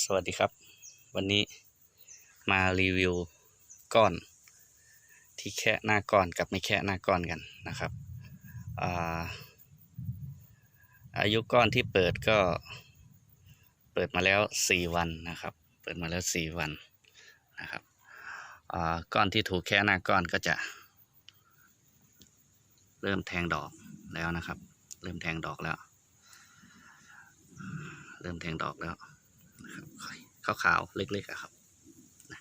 สวัสดีครับ วันนี้มารีวิวก้อน ที่แค่หน้าก้อนกับไม่แค่หน้าก้อนกันนะครับอาอายุก้อนที่เปิดก็เปิดมาแล้วสี่วันนะครับ เปิดมาแล้วสี่วันนะครับก้อนที่ถูกแค่หน้าก้อนก็จะ เริ่มแทงดอกแล้วนะครับ เริ่มแทงดอกแล้ว เริ่มแทงดอกแล้ว ขาวๆเล็กๆครับนะ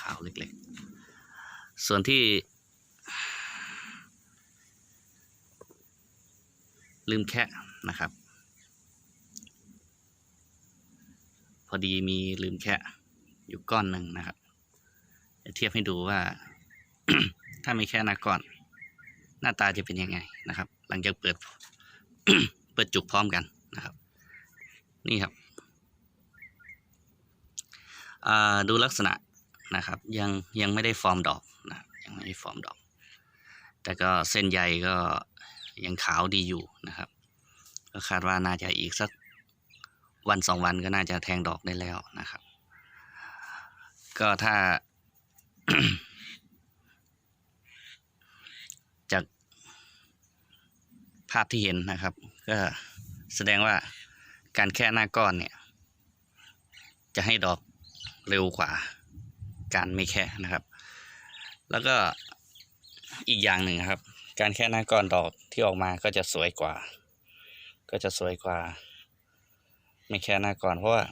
ขาวๆเล็กๆ ส่วนที่ ลืมแค่นะครับ พอดีมีลืมแค่อยู่ก้อนหนึ่งนะครับจะเทียบให้ดูว่า ถ้าไม่แค่นาก้อน หน้าตาจะเป็นยังไงนะครับ หลังจากเปิด เปิดจุกพร้อมกันนะครับ นี่ครับดูลักษณะนะครับ ยังยังไม่ได้ฟอร์มดอกนะยังไม่ได้ฟอร์มดอก แต่ก็เส้นใยก็ยังขาวดีอยู่นะครับ ก็คาดว่าน่าจะอีกสักวันสองวันก็น่าจะแทงดอกได้แล้วนะครับ ก็ถ้า จาก ภาพที่เห็นนะครับ ก็แสดงว่าการแค่หน้าก้อนเนี่ย จะให้ดอกเร็วกว่า การไม่แค่นะครับ แล้วก็อีกอย่างหนึ่งครับ การแค่หน้าก้อนดอกที่ออกมาก็จะสวยกว่า ก็จะสวยกว่า ไม่แค่หน้าก้อน เพราะว่า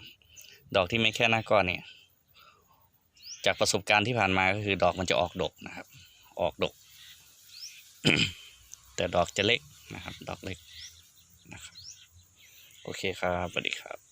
ดอกที่ไม่แค่หน้าก้อนเนี่ยจากประสบการณ์ที่ผ่านมาก็คือดอกมันจะออกดกนะครับ ออกดก แต่ดอกจะเล็ก นะครับ ดอกเล็กนะครับ โอเคครับสวัสดีครับ